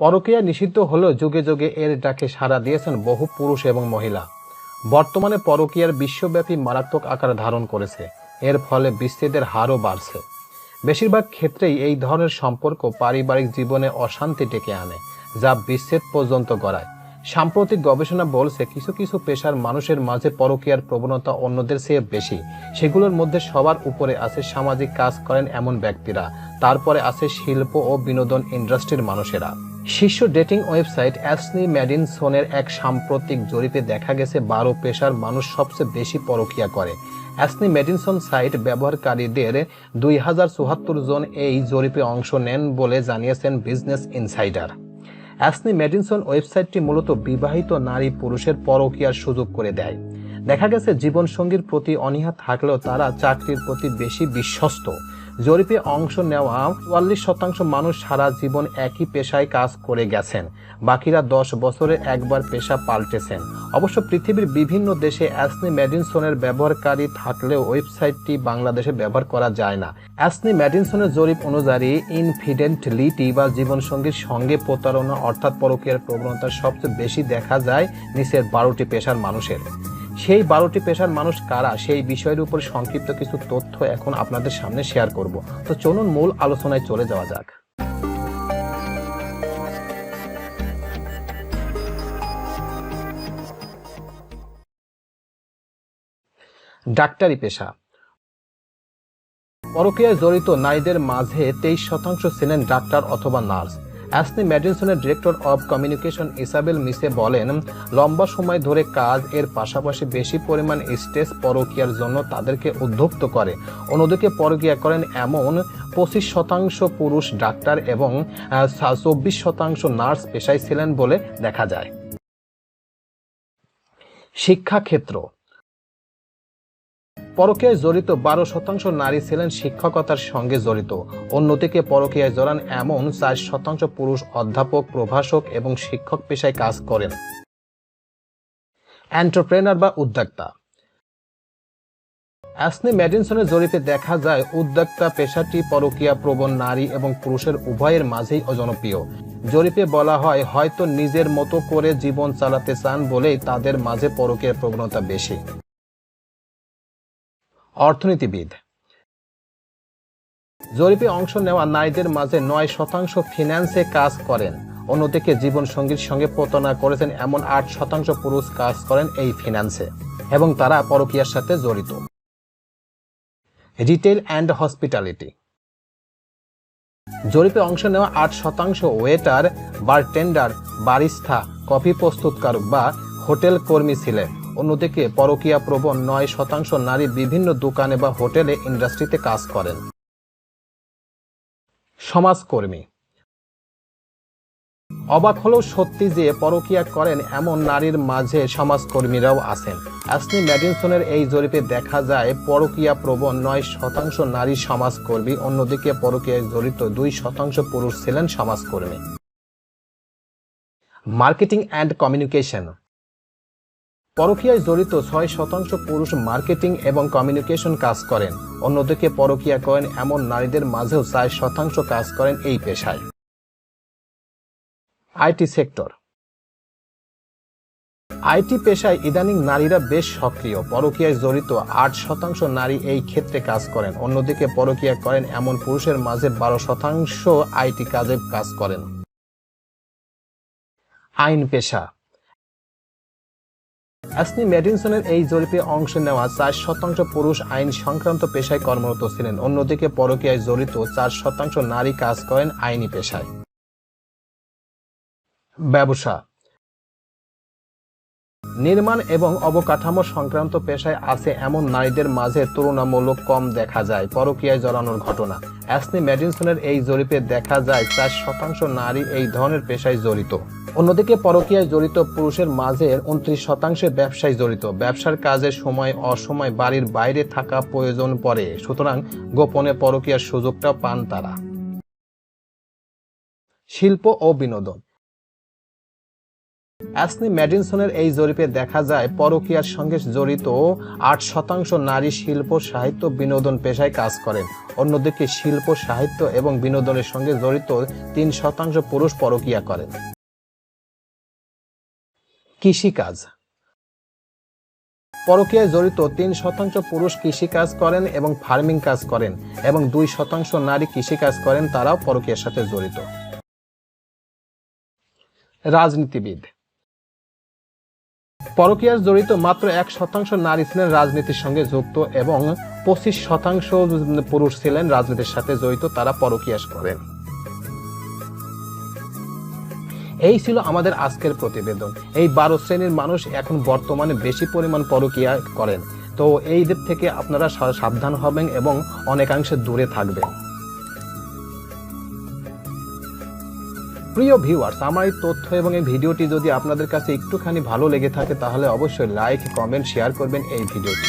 পরকীয়া নিষিদ্ধ হলেও যুগে যুগে এর ডাকে সাড়া দিয়েছেন বহু পুরুষ এবং মহিলা। বর্তমানে পরকীয়ার বিশ্বব্যাপী মারাত্মক আকার ধারণ করেছে। এর ফলে বিচ্ছেদের হারও বাড়ছে। বেশিরভাগ ক্ষেত্রেই এই ধরনের সম্পর্ক পারিবারিক জীবনে অশান্তি ডেকে আনে, যা বিচ্ছেদ পর্যন্ত গড়ায়। সাম্প্রতিক গবেষণা বলছে কিছু কিছু পেশার মানুষের মাঝে পরকীয়ার প্রবণতা অন্যদের চেয়ে বেশি। সেগুলোর মধ্যে সবার উপরে আছে সামাজিক কাজ করেন এমন ব্যক্তিরা। তারপরে আছে শিল্প ও বিনোদন ইন্ডাস্ট্রির মানুষেরা। শীর্ষ ডেটিং ওয়েবসাইট অ্যাসনি ম্যাডিনসনের এক সাম্প্রতিক জরিপে দেখা গেছে, বারো পেশার মানুষ সবচেয়ে বেশি পরকীয়া করে। অ্যাসনি মেডিনসন সাইট ব্যবহারকারীদের দুই হাজার চুয়াত্তর জন এই জরিপে অংশ নেন বলে জানিয়েছেন বিজনেস ইনসাইডার। অ্যাসনি মেডিনসন ওয়েবসাইটটি মূলত বিবাহিত নারী পুরুষের পরকীয়ার সুযোগ করে দেয়। দেখা গেছে, জীবনসঙ্গীর প্রতি অনীহা থাকলেও তারা চাকরির প্রতি বেশি বিশ্বস্ত। জরিপে অংশ নেওয়া চুয়াল্লিশ শতাংশ মানুষ সারা জীবন একই পেশায় কাজ করে গেছেন। বাকিরা দশ বছরে একবার পেশা পাল্টেছেন। অবশ্য পৃথিবীর বিভিন্ন দেশে অ্যাসনি ম্যাডিনসনের ব্যবহারকারী থাকলেও ওয়েবসাইটটি বাংলাদেশে ব্যবহার করা যায় না। অ্যাসনি ম্যাডিনসনের জরিপ অনুযায়ী ইনফিডেন্টলিটি বা জীবনসঙ্গীর সঙ্গে প্রতারণা অর্থাৎ পরকীয়ার প্রবণতা সবচেয়ে বেশি দেখা যায় নিচের বারোটি পেশার মানুষের। সেই বারোটি পেশার মানুষ কারা? সেই বিষয়ের উপর সংক্ষিপ্ত কিছু তথ্য এখন আপনাদের সামনে শেয়ার করব। তো চলুন মূল আলোচনায় চলে যাওয়া যাক। ডাক্তারি পেশা। পরকীয়ায় জড়িত নারীদের মাঝে তেইশ শতাংশ ছিলেন ডাক্তার অথবা নার্স। অ্যাসনি ম্যাডিনসনের ডিরেক্টর অব কমিউনিকেশন ইসাবেল মিসে বলেন, লম্বা সময় ধরে কাজ এর পাশাপাশি বেশি পরিমাণ স্ট্রেস পরকীয়ার জন্য তাদেরকে উদ্যুক্ত করে। অন্যদিকে পরকীয়া করেন এমন পঁচিশ শতাংশ পুরুষ ডাক্তার এবং চব্বিশ শতাংশ নার্স পেশায় ছিলেন বলে দেখা যায়। শিক্ষাক্ষেত্র পরকীয়ায় জড়িত বারো শতাংশ নারী ছিলেন শিক্ষকতার সঙ্গে জড়িত। অন্যদিকে পরকীয়ায় জড়ান এমন চার শতাংশ পুরুষ অধ্যাপক, প্রভাষক এবং শিক্ষক পেশায় কাজ করেন। এন্টারপ্রেনার বা উদ্যোক্তা। অ্যাসনি ম্যাডিনসনের জরিপে দেখা যায়, উদ্যোক্তা পেশাটি পরকীয়া, প্রবণ নারী এবং পুরুষের উভয়ের মাঝেই অজনপ্রিয়। জরিপে বলা হয়, হয়তো নিজের মতো করে জীবন চালাতে চান বলেই তাদের মাঝে পরকীয়ার প্রবণতা বেশি। অর্থনীতিবিদ। জরিপে অংশ নেওয়া নারীদের মাঝে নয় শতাংশ ফিন্যান্সে কাজ করেন। অন্যদিকে জীবনসঙ্গীর সঙ্গে প্রতারণা করেছেন এমন আট শতাংশ পুরুষ কাজ করেন এই ফিন্যান্সে এবং তারা পরকীয়ার সাথে জড়িত। Retail and hospitality. জরিপে অংশ নেওয়া আট শতাংশ ওয়েটার, বারটেন্ডার, বারিস্থা, কফি প্রস্তুতকারক বা হোটেল কর্মী ছিলেন। অন্যদিকে পরকীয়া প্রবণ নয় শতাংশ নারী বিভিন্ন দোকানে বা হোটেলে ইন্ডাস্ট্রিতে কাজ করেন। সমাজকর্মী। অবাক হলেও সত্যি যে পরকীয়া করেন এমন নারীর মাঝে সমাজকর্মীরাও আছেন। অ্যাসনি ম্যাডিনসনের এই জরিপে দেখা যায়, পরকীয়া প্রবণ নয় শতাংশ নারী সমাজকর্মী, অন্যদিকে পরকীয়ায় জড়িত দুই শতাংশ পুরুষ ছিলেন সমাজকর্মী। Marketing and communication. পরকীয়ায় জড়িত ছয় শতাংশ পুরুষ মার্কেটিং এবং কমিউনিকেশন কাজ করেন। অন্যদিকে পরকীয়া করেন এমন নারীদের মাঝেও চার শতাংশ কাজ করেন এই পেশায়। IT sector. আইটি পেশায় ইদানিং নারীরা বেশ সক্রিয়। পরকীয়ায় জড়িত আট শতাংশ নারী এই ক্ষেত্রে কাজ করেন। অন্যদিকে পরকীয়া করেন এমন পুরুষের মাঝে বারো শতাংশ আইটি কাজে কাজ করেন। আইন পেশা। অ্যাসনি ম্যাডিনসনের এই জরিপে অংশ নেওয়া চার শতাংশ পুরুষ আইন সংক্রান্ত পেশায় কর্মরত ছিলেন। অন্যদিকে পরকীয়ায় জড়িত চার শতাংশ নারী কাজ করেন আইনি পেশায়। ব্যবসা। নির্মাণ এবং অবকাঠামো সংক্রান্ত পেশায় আছে এমন নারীদের মাঝে তুলনামূলক কম দেখা যায় পরকীয়ায় জড়ানোর ঘটনা। অ্যাসনি ম্যাডিনসনের এই জরিপে দেখা যায় চার শতাংশ নারী এই ধরনের পেশায় জড়িত। অন্যদিকে পরকীয়ায় জড়িত পুরুষের মাঝে উনত্রিশ শতাংশে ব্যবসায় জড়িত। ব্যবসার কাজের সময়, অসময়, বাড়ির বাইরে থাকা প্রয়োজন পড়ে। সুতরাং গোপনে পরকীয়ার সুযোগটা পান তারা। শিল্প ও বিনোদন। অ্যাসনি ম্যাডিনসনের এই জরিপে দেখা যায়, পরকীয়ার সঙ্গে জড়িত আট শতাংশ নারী শিল্প, সাহিত্য, বিনোদন পেশায় কাজ করেন। অন্যদিকে শিল্প, সাহিত্য এবং বিনোদনের সঙ্গে জড়িত তিন শতাংশ পুরুষ পরকীয়া করেন। কৃষিকাজ। পরকীয়ায় জড়িত তিন শতাংশ পুরুষ কৃষিকাজ করেন এবং ফার্মিং কাজ করেন এবং দুই শতাংশ নারী কৃষিকাজ করেন, তারাও পরকীয়ার সাথে জড়িত। রাজনীতিবিদ। পরকীয়ার জড়িত মাত্র এক শতাংশ নারী ছিলেন রাজনীতির সঙ্গে যুক্ত এবং পঁচিশ শতাংশ পুরুষ ছিলেন রাজনীতির সাথে জড়িত, তারা পরকীয়াস করেন। এই ছিল আমাদের আজকের প্রতিবেদন। এই বারো শ্রেণির মানুষ এখন বর্তমানে বেশি পরিমাণ পরকীয়া করেন। তো এইদের থেকে আপনারা সাবধান হবেন এবং অনেকাংশে দূরে থাকবেন। প্রিয় ভিউয়ার্স আমার এই তথ্য এবং এই ভিডিওটি যদি আপনাদের কাছে একটুখানি ভালো লেগে থাকে, তাহলে অবশ্যই লাইক কমেন্ট শেয়ার করবেন এই ভিডিওটি।